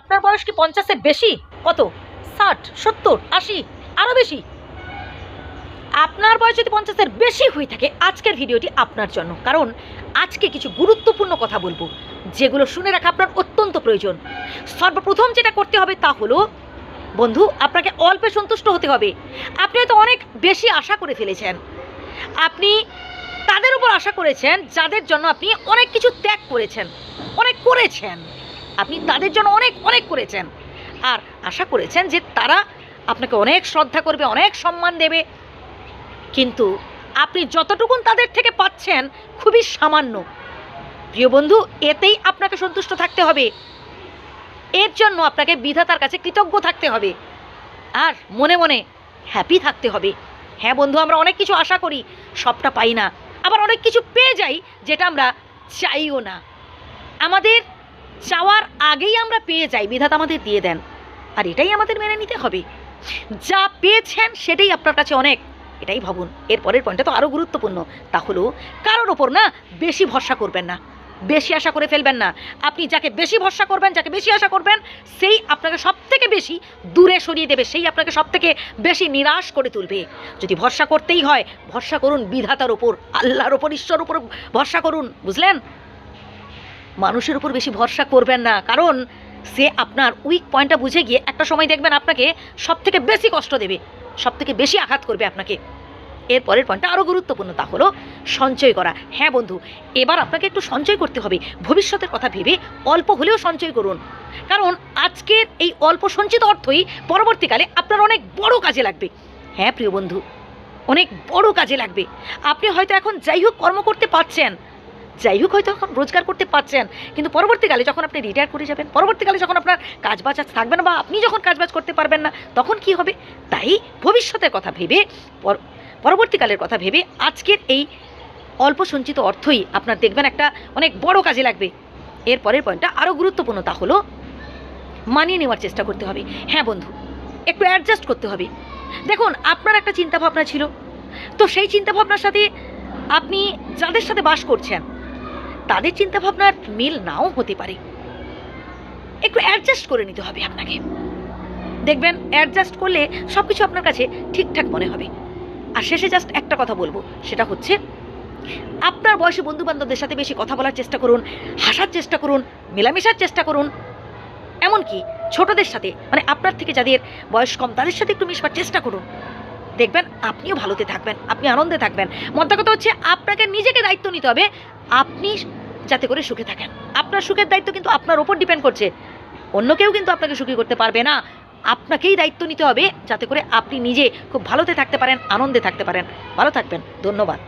আপনার বয়স কি পঞ্চাশের বেশি? কত? ষাট, সত্তর, আশি আরও বেশি? আপনার বয়স যদি পঞ্চাশের বেশি হয়ে থাকে, আজকের ভিডিওটি আপনার জন্য। কারণ আজকে কিছু গুরুত্বপূর্ণ কথা বলব, যেগুলো শুনে রাখা আপনার অত্যন্ত প্রয়োজন। সর্বপ্রথম যেটা করতে হবে তা হলো, বন্ধু, আপনাকে অল্পে সন্তুষ্ট হতে হবে। আপনি হয়তো অনেক বেশি আশা করে ফেলেছেন। আপনি তাদের উপর আশা করেছেন, যাদের জন্য আপনি অনেক কিছু ত্যাগ করেছেন, অনেক করেছেন। আপনি তাদের জন্য অনেক অনেক করেছেন। আর আশা করেছেন যে তারা আপনাকে অনেক শ্রদ্ধা করবে, অনেক সম্মান দেবে। কিন্তু আপনি যতটুকুন তাদের থেকে পাচ্ছেন, খুবই সামান্য। প্রিয় বন্ধু, এতেই আপনাকে সন্তুষ্ট থাকতে হবে। এর জন্য আপনাকে বিধাতার কাছে কৃতজ্ঞ থাকতে হবে। আর মনে মনে হ্যাপি থাকতে হবে। হ্যাঁ বন্ধু, আমরা অনেক কিছু আশা করি, সবটা পাই না। আবার অনেক কিছু পেয়ে যাই, যেটা আমরা চাইও না। আমাদের চাওয়ার আগেই আমরা পেয়ে যাই, বিধাতা আমাদের দিয়ে দেন। আর এটাই আমাদের মেনে নিতে হবে। যা পেয়েছেন সেটাই আপনার কাছে অনেক। এটাই ভাবুন, এর পরের পয়েন্টটা তো আরও গুরুত্বপূর্ণ। তা হলো, কারোর ওপর না বেশি ভরসা করবেন না। বেশি আশা করে ফেলবেন না। আপনি যাকে বেশি ভরসা করবেন, যাকে বেশি আশা করবেন, সেই আপনাকে সব থেকে বেশি দূরে সরিয়ে দেবে, সেই আপনাকে সব থেকে বেশি নিরাশ করে তুলবে। যদি ভরসা করতেই হয়, ভরসা করুন বিধাতার ওপর, আল্লাহর ওপর ঈশ্বর ওপর ভরসা করুন, বুঝলেন? মানুষের উপর বেশি ভরসা করবেন না। কারণ সে আপনার উইক পয়েন্টটা বুঝে গিয়ে একটা সময় দেখবেন আপনাকে সব থেকে বেশি কষ্ট দেবে সব থেকে বেশি আঘাত করবে আপনাকে। এর পরের পয়েন্টটা আরও গুরুত্বপূর্ণ, তা হলো সঞ্চয় করা। হ্যাঁ বন্ধু, এবার আপনাকে একটু সঞ্চয় করতে হবে। ভবিষ্যতের কথা ভেবে অল্প হলেও সঞ্চয় করুন। কারণ আজকের এই অল্প সঞ্চিত অর্থই পরবর্তীকালে আপনার অনেক বড় কাজে লাগবে। হ্যাঁ প্রিয় বন্ধু, অনেক বড় কাজে লাগবে। আপনি হয়তো এখন যাই হোক কর্ম করতে পারছেন যাই হোক হয়তো এখন রোজগার করতে পারছেন, কিন্তু পরবর্তীকালে যখন আপনি রিটায়ার করে যাবেন, পরবর্তীকালে যখন আপনার কাজবাজ আর থাকবে না বা আপনি যখন কাজবাজ করতে পারবেন না, তখন কি হবে? তাই ভবিষ্যতের কথা ভেবে পরবর্তীকালের কথা ভেবে আজকের এই অল্প সঞ্চিত অর্থই আপনার দেখবেন একটা অনেক বড় কাজে লাগবে। এর পরের পয়েন্টটা আরও গুরুত্বপূর্ণ তা হলো, মানিয়ে নেওয়ার চেষ্টা করতে হবে। হ্যাঁ বন্ধু, একটু অ্যাডজাস্ট করতে হবে। দেখুন, আপনার একটা চিন্তাভাবনা ছিল। তো সেই চিন্তাভাবনার সাথে আপনি যাদের সাথে বাস করছেন তাদের চিন্তাভাবনার মিল নাও হতে পারে। একটু অ্যাডজাস্ট করে নিতে হবে আপনাকে। দেখবেন অ্যাডজাস্ট করলে সব কিছু আপনার কাছে ঠিকঠাক মনে হবে। আর শেষে জাস্ট একটা কথা বলব, সেটা হচ্ছে আপনার বয়সী বন্ধু বান্ধবদের সাথে বেশি কথা বলার চেষ্টা করুন, হাসার চেষ্টা করুন, মেলামেশার চেষ্টা করুন। এমনকি ছোটদের সাথে মানে আপনার থেকে যাদের বয়স কম, তাদের সাথে একটু মিশবার চেষ্টা করুন। দেখবেন, আপনিও ভালোতে থাকবেন, আপনি আনন্দে থাকবেন। মোদ্দা কথা হচ্ছে, আপনাকে নিজেকে দায়িত্ব নিতে হবে, আপনি যাতে করে সুখে থাকেন। আপনার সুখের দায়িত্ব কিন্তু আপনার ওপর ডিপেন্ড করছে। অন্য কেউ কিন্তু আপনাকে সুখী করতে পারবে না। আপনাকেই দায়িত্ব নিতে হবে, যাতে করে আপনি নিজে খুব ভালোতে থাকতে পারেন, আনন্দে থাকতে পারেন। ভালো থাকবেন। ধন্যবাদ।